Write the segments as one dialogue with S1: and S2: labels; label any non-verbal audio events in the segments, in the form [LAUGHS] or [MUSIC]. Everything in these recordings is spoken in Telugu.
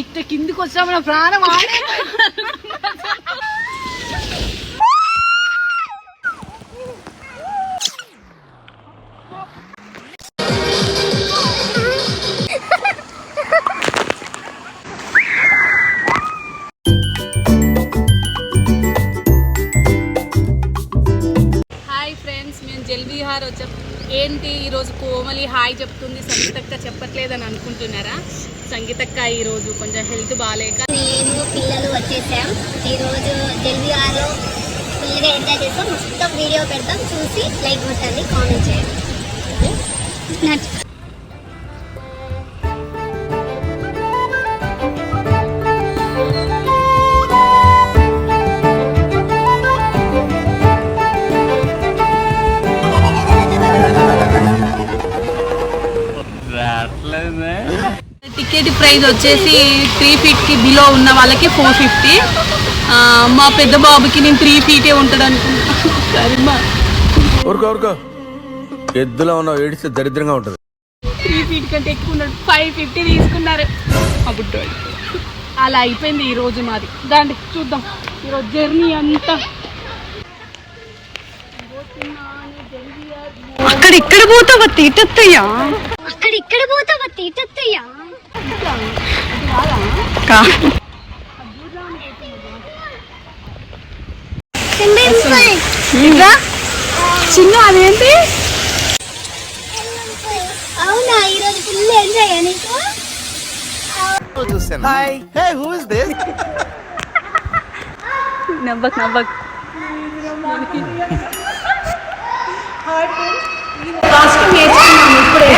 S1: ఇట్ట కిందికి వచ్చాము నా ప్రాణం ఆడే హాయ్ ఫ్రెండ్స్ మేము జల్విహార్ వచ్చాం. ఏంటి ఈరోజు కోమలి హాయ్ చెప్తుంది సంగీతక్క చెప్పట్లేదని అనుకుంటున్నారా? సంగీతక్క ఈరోజు కొంచెం హెల్త్ బాగాలేక
S2: నేను పిల్లలు వచ్చేసాం. ఈరోజు జల్బీఆర్లో ఫుల్గా ఎంజాయ్ చేస్తాం మొత్తం వీడియో పెడతాం చూసి లైక్ కొట్టండి కామెంట్ చేయండి.
S1: ప్రైస్ వచ్చేసి త్రీ ఫీట్కి బిలో ఉన్న వాళ్ళకి ఫోర్ ఫిఫ్టీ మా పెద్ద బాబుకి నేను త్రీ ఫీటే ఉంటాడు అనుకుంటున్నాను
S3: ఎద్దులో ఉన్న ఏడిస్తే దరిద్రంగా ఉంటుంది.
S1: త్రీ ఫీట్ కంటే ఎక్కువ ఉన్నాడు ఫైవ్ ఫిఫ్టీ తీసుకున్నారు. బుడ్డోడు అలా అయిపోయింది ఈ రోజు మాది. దాన్ని చూద్దాం. ఈరోజు జర్నీ అంతా.
S4: అక్కడ ఇక్కడ పోతావా తీటత్తయ్యా?
S2: అక్కడ ఇక్కడ పోతావా తీటత్తయ్యా?
S4: ఇంకా చిన్న అదేంటి
S2: అవునా ఈరోజు ఫుల్ ఎంజాయ్ నీకు
S4: నవ్వక్ నవ్వక్
S1: కాస్ట్యూమ్ నేర్చుకున్నాం ఇప్పుడే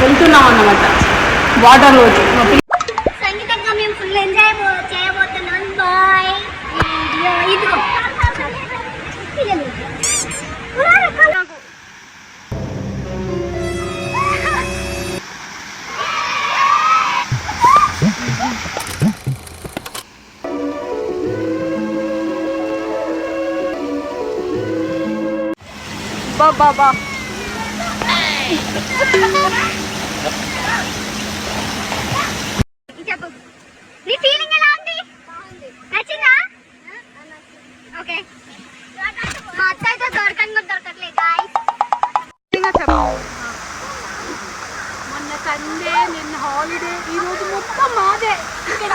S1: వెళ్తున్నాం అన్నమాట వాటర్
S2: సంగీతంగా మేము ఫుల్ ఎంజాయ్ చేయబోతున్నాం. బాయ్ ఇదిగో [LAUGHS]
S4: బా
S2: చెప్పు నీ ఫీలింగ్ ఎలా ఉంది నచ్చిందా ఓకే మా అత్త అయితే దొరకని కూడా దొరకట్లేదు guys.
S1: మొన్న సండే నిన్న హాలిడే ఈ రోజు మొత్తం మాదే. ఇక్కడ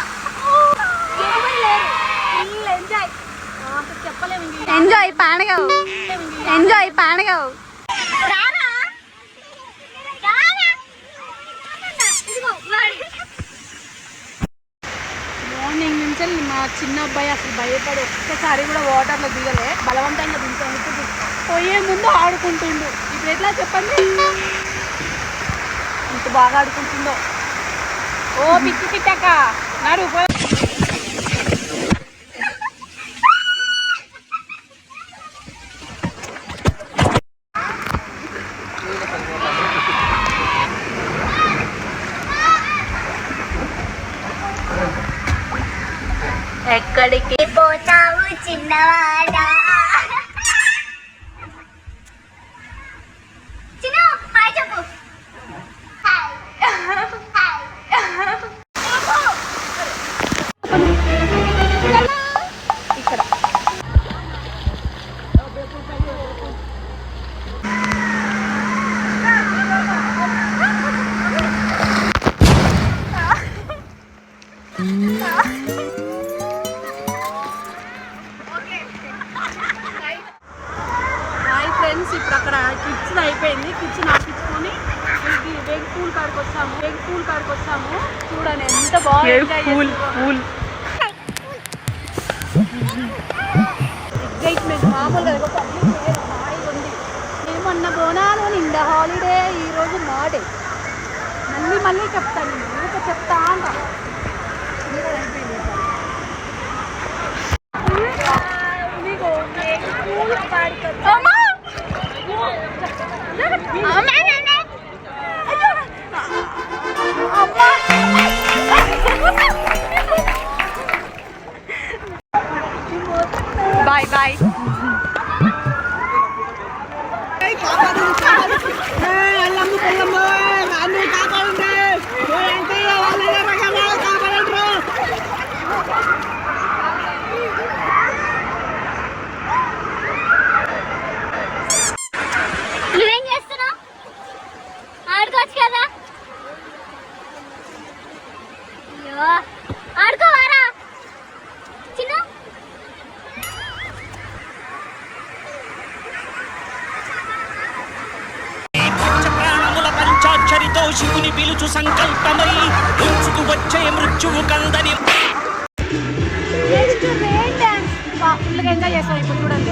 S1: ఎంజాయ్ చెప్పలేము.
S4: ఎంజాయ్
S2: వాడు.
S1: మార్నింగ్ నుంచి మా చిన్న అబ్బాయి అసలు భయపడి ఒక్కసారి కూడా వాటర్లో దిగలే. బలవంతంగా దించాను పోయే ముందు ఆడుకుంటుండు. ఇప్పుడు ఎట్లా చెప్పండి? ఇంత బాగా ఆడుకుంటుందో. ఓ పిచ్చి పిట్టక నాడు
S2: హాయ్
S1: ఫ్రెండ్స్ ఇప్పుడు అక్కడ కిచెన్ అయిపోయింది. కిచెన్ ఆపించుకొని వెగ్ పూల్ కాడికి వచ్చాము. వెగ్ పూల్ కాడికి వచ్చాము. చూడండి ఎంత బాగా ఎంజాయ్
S4: పూల్ పూల్.
S1: ఎగ్జైట్మెంట్ మామూలుగా హాయిగా ఉంది. నేను మొన్న బోనాలు నిండా హాలిడే ఈ రోజు మాడే మళ్ళీ మళ్ళీ చెప్తాను. నేను ఊరికే చెప్తా అంట ఇదిగో, వెగ్ పూల్
S5: పిలుచు సంకల్పమై ఉంచుకు వచ్చే మృత్యువు కందని.
S1: ఫుల్గా ఎంజాయ్ చేస్తాం ఇప్పుడు చూడండి.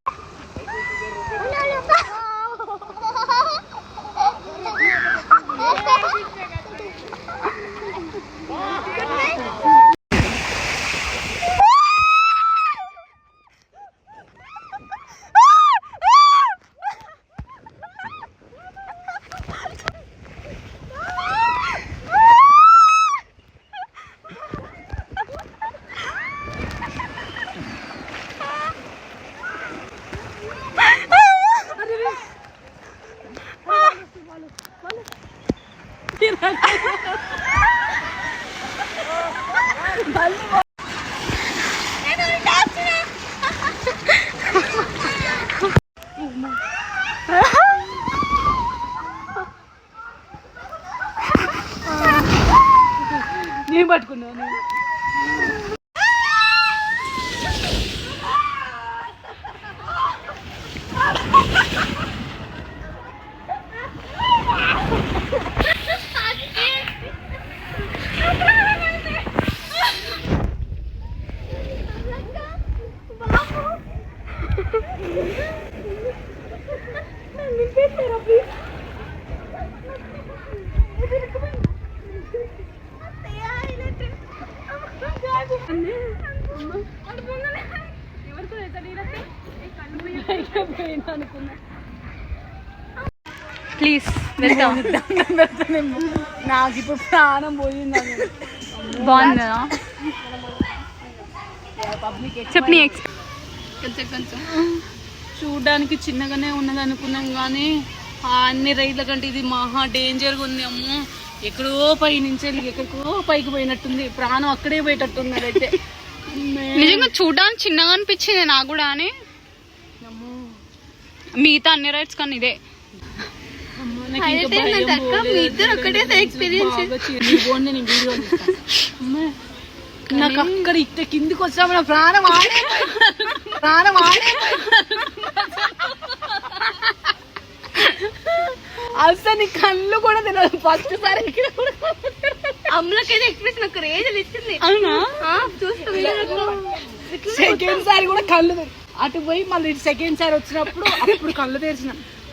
S1: నాకు ఇప్పుడు ప్రాణం పోయింది.
S4: బాగుందా? చెప్పు నీ
S1: కొంచెం కొంచెం. చూడడానికి చిన్నగానే ఉన్నది అనుకున్నాం కానీ ఆ అన్ని రైడ్ల కంటే ఇది మహా డేంజర్గా ఉంది అమ్మో. ఎక్కడో పై నుంచి ఎక్కడికో పైకి పోయినట్టుంది. ప్రాణం అక్కడే పోయేటట్టుంది అదైతే మే-
S4: నిజంగా చూడడానికి చిన్నగా అనిపించింది నాకు కూడా అని.
S1: అమ్మో,
S4: మిగతా అన్ని రైడ్స్ కానీ ఇదే.
S1: నాకు అక్కడ ఇట్ట కిందికి వచ్చాము నా ప్రాణం ఆడే ప్రాణం ఆడే అసలు నీ కళ్ళు కూడా తినదు ఫస్ట్ సారి
S2: అమ్మలకైతే ఎక్స్ప్రెస్ నాకు రేజలు ఇచ్చింది.
S4: అవునా?
S1: సెకండ్ సారి కూడా కళ్ళు అటు పోయి మళ్ళీ సెకండ్ సారి వచ్చినప్పుడు అప్పుడు కళ్ళు తెరిచిన.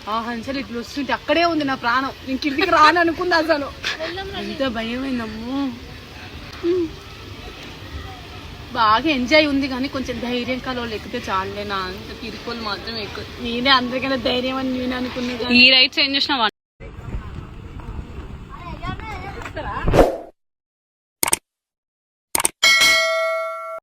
S1: ఆ హంసలు ఇట్లా వస్తుంటే అక్కడే ఉంది నా ప్రాణం. నేను కిందికి రాను అనుకుంది అసలు. ఎంత భయమైందమ్మో. బాగా ఎంజాయ్ ఉంది కానీ కొంచెం ధైర్యం కాలం ఎక్కితే చాలే నా. అంత పిరుకోలు మాత్రం ఎక్కువ. నేనే అందరికైనా ధైర్యం అని నేను అనుకున్నా
S4: ఈ రైడ్స్ ఏం చేసినావా?